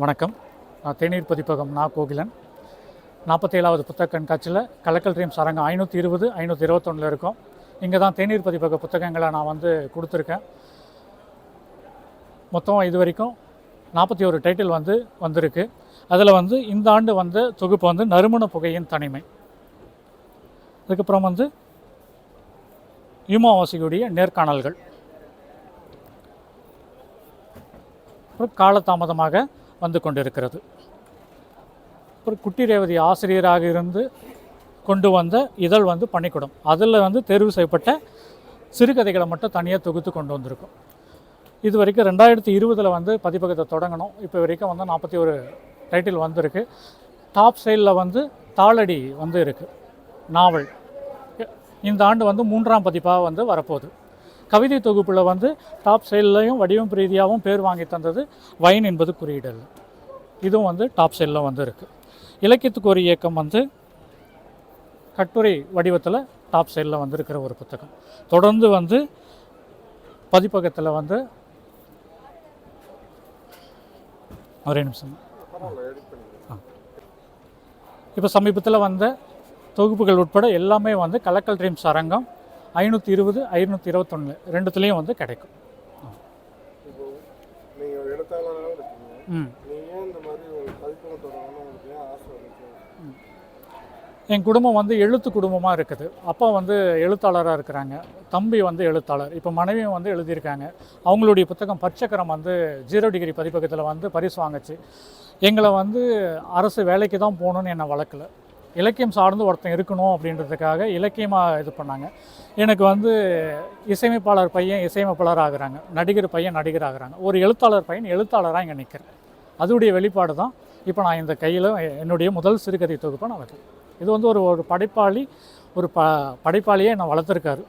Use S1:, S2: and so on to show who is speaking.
S1: வணக்கம். நான் தேநீர் பதிப்பகம் நா கோகிலன். நாற்பத்தேழாவது புத்தக கண்காட்சியில் கலக்கல் ட்ரீம்ஸ் அரங்கம் ஐநூற்றி இருபது ஐநூற்றி இருபத்தொன்னில் இருக்கும். இங்கே தான் தேநீர் பதிப்பக புத்தகங்களை நான் வந்து கொடுத்துருக்கேன். மொத்தம் இது வரைக்கும் நாற்பத்தி ஒரு டைட்டில் வந்து வந்திருக்கு. அதில் வந்து இந்த ஆண்டு வந்த தொகுப்பு வந்து நறுமண புகையின் தனிமை. அதுக்கப்புறம் வந்து யுமாவாசியுடைய நேர்காணல்கள். அப்புறம் காலதாமதமாக வந்து கொண்டிருக்கிறது. அப்புறம் குட்டி ரேவதி ஆசிரியராக இருந்து கொண்டு வந்த இதழ் வந்து பள்ளிக்கூடம் அதில் வந்து தேர்வு செய்யப்பட்ட சிறுகதைகளை மட்டும் தனியாக தொகுத்து கொண்டு வந்திருக்கோம். இது வரைக்கும் ரெண்டாயிரத்தி இருபதில் வந்து பதிப்பகத்தை தொடங்கணும். இப்போ வரைக்கும் வந்து நாற்பத்தி ஒரு டைட்டில் வந்திருக்கு. டாப் சைடில் வந்து தாளடி வந்து இருக்குது நாவல். இந்த ஆண்டு வந்து மூன்றாம் பதிப்பாக வந்து வரப்போகுது. கவிதை தொகுப்பில் வந்து டாப் சைட்லையும் வடிவம் ரீதியாகவும் பேர் வாங்கி தந்தது வைன் என்பது குறியீடல். இதுவும் வந்து டாப் செயலில் வந்து இருக்குது இலக்கியத்துக்கு ஒரு இயக்கம் வந்து கட்டுரை வடிவத்தில் டாப் செயலில் வந்திருக்கிற ஒரு புத்தகம். தொடர்ந்து வந்து பதிப்பகத்தில் வந்து ஒரே நிமிஷம். இப்போ சமீபத்தில் வந்த தொகுப்புகள் உட்பட எல்லாமே வந்து கலக்கல் ட்ரீம்ஸ் அரங்கம் ஐநூற்றி இருபது ஐநூற்றி இருபத்தொன்று ரெண்டுத்துலேயும் வந்து கிடைக்கும். ம். என் குடும்பம் வந்து எழுத்து குடும்பமாக இருக்குது. அப்பா வந்து எழுத்தாளராக இருக்கிறாங்க. தம்பி வந்து எழுத்தாளர். இப்போ மனைவியும் வந்து எழுதியிருக்காங்க. அவங்களுடைய புத்தகம் பச்சைக்கரம் வந்து ஜீரோ டிகிரி பதிப்பகத்தில் வந்து பரிசு வாங்குச்சு. எங்களை வந்து அரசு வேலைக்கு தான் போகணுன்னு என்னை வளர்க்கல. இலக்கியம் சார்ந்து ஒருத்தன் இருக்கணும் அப்படின்றதுக்காக இலக்கியமாக இது பண்ணாங்க. எனக்கு வந்து இசையமைப்பாளர் பையன் இசையமைப்பாளர் ஆகிறாங்க. நடிகர் பையன் நடிகர் ஆகிறாங்க. ஒரு எழுத்தாளர் பையன் எழுத்தாளராக இங்கே நிற்கிறேன் அதோடைய வெளிப்பாடு தான் இப்போ நான் இந்த கையில் என்னுடைய முதல் சிறுகதை தொகுப்பை நான் வைக்கிறேன் இது வந்து ஒரு ஒரு படைப்பாளி ஒரு ப படைப்பாளியே என்னை வளர்த்துருக்காரு.